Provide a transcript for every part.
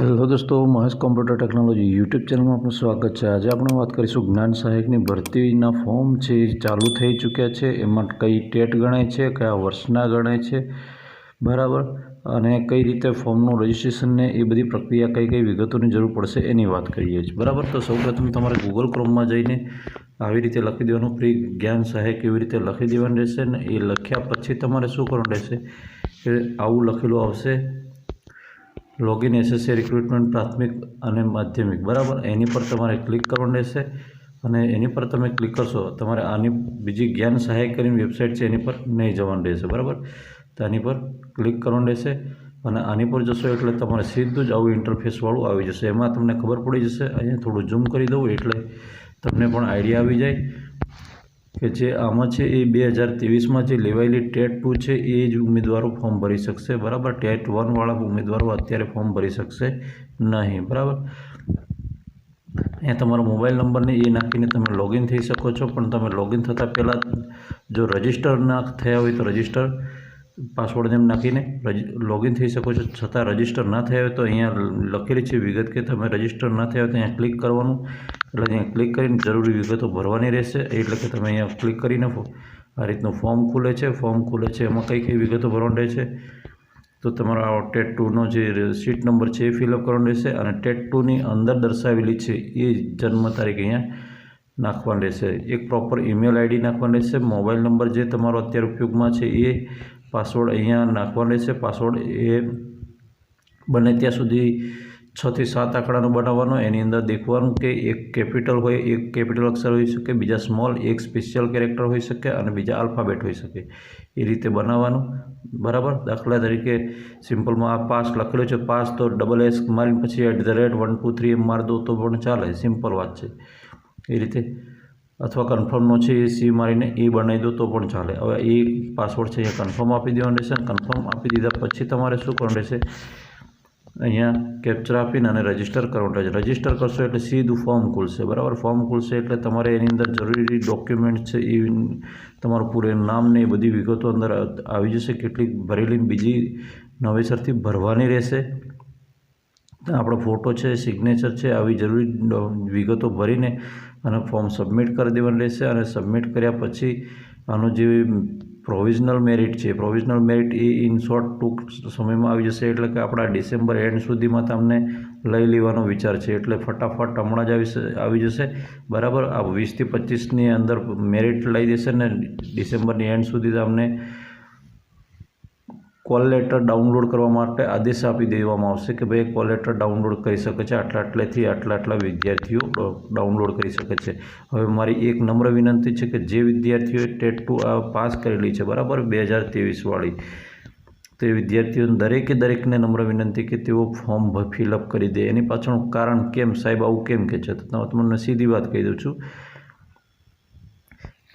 Hello દોસ્તો, Mahesh computer technology YouTube ચેનલમાં આપનું સ્વાગત છે. આજે આપણે વાત કરીશું જ્ઞાન સહાયકની ભરતીના ફોર્મ છે ચાલુ થઈ ચૂક્યા છે, એમાં કઈ ટેટ ગણાય છે, કયા વર્ષના ગણાય છે, બરાબર? અને કઈ રીતે ફોર્મનું રજિસ્ટ્રેશન ને એ બધી પ્રક્રિયા કઈ કઈ વિગતોની જરૂર પડશે એની વાત કરીએ છીએ. બરાબર? તો સૌપ્રથમ તમારે ગૂગલ ક્રોમમાં જઈને આવી રીતે લખી દેવાનું. ફ્રી જ્ઞાન સહાયક એવી રીતે લખી દેવાનું રહેશે ને એ લખ્યા પછી તમારે શું કરવાનું રહેશે? કે આવું લખેલું આવશે. લોગિન એસએસસી રિક્રુટમેન્ટ પ્રાથમિક અને માધ્યમિક. બરાબર? એની પર તમારે ક્લિક કરવાનું રહેશે અને એની પર તમે ક્લિક કરશો, તમારે આની બીજી જ્ઞાન સહાય કરીને વેબસાઇટ છે એની પર નહીં જવાનું રહેશે. બરાબર? તો આની પર ક્લિક કરવાનું રહેશે અને આની પર જશો એટલે તમારે સીધું જ આવું ઇન્ટરફેસવાળું આવી જશે. એમાં તમને ખબર પડી જશે, અહીંયા થોડું ઝૂમ કરી દઉં એટલે તમને પણ આઈડિયા આવી જાય. કે જે આમાં છે એ બે હજાર ત્રેવીસમાં જે લેવાયેલી ટેટ ટુ છે એ જ ઉમેદવારો ફોર્મ ભરી શકશે, બરાબર? ટેટ વનવાળા ઉમેદવારો અત્યારે ફોર્મ ભરી શકશે નહીં, બરાબર? અહીંયા તમારો મોબાઈલ નંબરને એ નાખીને તમે લોગિન થઈ શકો છો, પણ તમે લોગિન થતાં પહેલાં જો રજિસ્ટર ના થયા હોય તો રજિસ્ટર પાસવર્ડ જેમ નાખીને લોગિન થઈ શકો છો. છતાં રજિસ્ટર ના થયા હોય તો અહીંયા લખેલી છે વિગત કે તમે રજિસ્ટર ના થયા હોય તો અહીંયા ક્લિક કરવાનું. એટલે અહીંયા ક્લિક કરીને જરૂરી વિગતો ભરવાની રહેશે. એટલે કે તમે અહીંયા ક્લિક કરી નાખો આ રીતનું ફોર્મ ખુલે છે. ફોર્મ ખુલે છે. એમાં કઈ કઈ વિગતો ભરવાની રહે છે. તો તમારા ટેટ ટુનો જે સીટ નંબર છે એ ફિલઅપ કરવાનો રહેશે અને ટેટ ટુની અંદર દર્શાવેલી છે એ જન્મ તારીખ અહીંયા નાખવાની રહેશે. એક પ્રોપર ઈમેલ આઈડી નાખવાની રહેશે. મોબાઈલ નંબર જે તમારો અત્યારે ઉપયોગમાં છે એ પાસવર્ડ અહીંયા નાખવાનો રહેશે પાસવર્ડ એ બને ત્યાં સુધી છથી સાત આંકડાનો બનાવવાનો. એની અંદર દેખવાનું કે એક કેપિટલ હોય, એક કેપિટલ અક્ષર હોઈ શકે, બીજા સ્મોલ, એક સ્પેશિયલ કેરેક્ટર હોઈ શકે અને બીજા આલ્ફાબેટ હોઈ શકે. એ રીતે બનાવવાનું. બરાબર? દાખલા તરીકે સિમ્પલમાં આ પાસ લખેલો છે. પાસ તો ડબલ એસ મારીને પછી at the rate one two three એમ મારી દો તો પણ ચાલે. સિમ્પલ વાત છે. એ રીતે અથવા કન્ફર્મનો છે એ સી મારીને એ બનાવી દો તો પણ ચાલે. હવે એ પાસવર્ડ છે એ કન્ફર્મ આપી દેવાનો રહેશે. કન્ફર્મ આપી દીધા પછી તમારે શું કરવાનું રહેશે? અહીંયા કેપ્ચર આપીને અને રજિસ્ટર કરવાનું રહેશે. રજિસ્ટર કરશો એટલે સીધું ફોર્મ ખુલશે. બરાબર? ફોર્મ ખુલશે એટલે તમારે એની અંદર જરૂરી ડોક્યુમેન્ટ છે એ તમારું પૂરે નામ ને એ બધી વિગતો અંદર આવી જશે. કેટલીક ભરેલી બીજી નવેસરથી ભરવાની રહેશે. આપણો ફોટો છે સિગ્નેચર છે, આવી જરૂરી વિગતો ભરીને અને ફોર્મ સબમિટ કરી દેવાનું રહેશે અને સબમિટ કર્યા પછી આનું જે પ્રોવિઝનલ મેરિટ છે પ્રોવિઝનલ મેરિટ એ ઇન શોર્ટ ટૂંક સમયમાં આવી જશે એટલે કે આપણા ડિસેમ્બર એન્ડ સુધીમાં તમને લઈ લેવાનો વિચાર છે એટલે ફટાફટ હમણાં જ આવી આવી જશે. બરાબર? આ વીસથી પચીસની અંદર મેરિટ લઈ દેશે ને ડિસેમ્બરની એન્ડ સુધી તમને કોલ લેટર ડાઉનલોડ કરવા માટે આદેશ આપી દેવામાં આવશે કે ભાઈ, કોલ લેટર ડાઉનલોડ કરી શકે છે. આટલા આટલેથી આટલા આટલા વિદ્યાર્થીઓ ડાઉનલોડ કરી શકે છે. હવે મારી એક નમ્ર વિનંતી છે કે જે વિદ્યાર્થીઓએ ટેટ ટુ પાસ કરેલી છે, બરાબર બે હજાર ત્રેવીસવાળી તો વિદ્યાર્થીઓને દરેકે દરેકને નમ્ર વિનંતી કે તેઓ ફોર્મ ફિલઅપ કરી દે. એની પાછળનું કારણ કેમ? સાહેબ, આવું કેમ કે છે? તો તમને સીધી વાત કહી દઉં છું.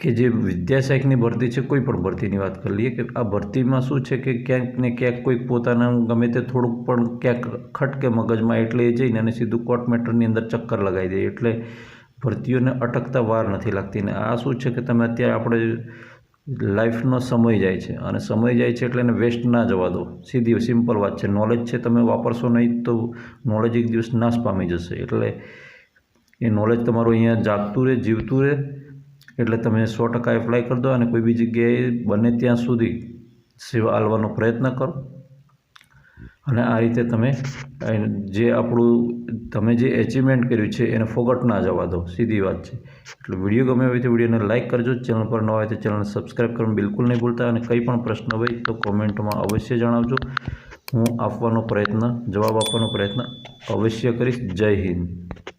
કે જે વિદ્યાશાખની ભરતી છે, કોઈ પણ ભરતીની વાત કરી લઈએ કે આ ભરતીમાં શું છે કે ક્યાંક ને ક્યાંક કોઈક પોતાનું, ગમે તે થોડુંક પણ ક્યાંક ખટકે મગજમાં એટલે એ જઈને અને સીધું કોર્ટ મેટરની અંદર ચક્કર લગાવી દે, એટલે ભરતીઓને અટકતા વાર નથી લાગતી. ને આ શું છે કે તમે અત્યારે આપણે લાઈફનો સમય જાય છે અને સમય જાય છે એટલે એને વેસ્ટ ના જવા દો. સીધી સિમ્પલ વાત છે. નોલેજ છે તમે વાપરશો નહીં તો નોલેજ એક દિવસ નાશ પામી જશે. એટલે એ નોલેજ તમારું અહીંયા જાગતું રહે, જીવતું રહે એટલે તમે સો ટકા એપ્લાય કરી દો અને કોઈ બી જગ્યાએ બને ત્યાં સુધી સેવા આલવાનો પ્રયત્ન કરો. અને આ રીતે તમે જે આપણું, તમે જે એચિવમેન્ટ કર્યું છે એને ફોગટ ના જવા દો. સીધી વાત છે. એટલે વીડિયો ગમે હોય તો વિડીયોને લાઇક કરજો. ચેનલ પર ન હોય તો ચેનલને સબસ્ક્રાઈબ કરવાનું બિલકુલ નહીં ભૂલતા. અને કંઈ પણ પ્રશ્ન હોય તો કોમેન્ટમાં અવશ્ય જણાવજો. હું આપવાનો પ્રયત્ન, જવાબ આપવાનો પ્રયત્ન અવશ્ય કરીશ. જય હિન્દ.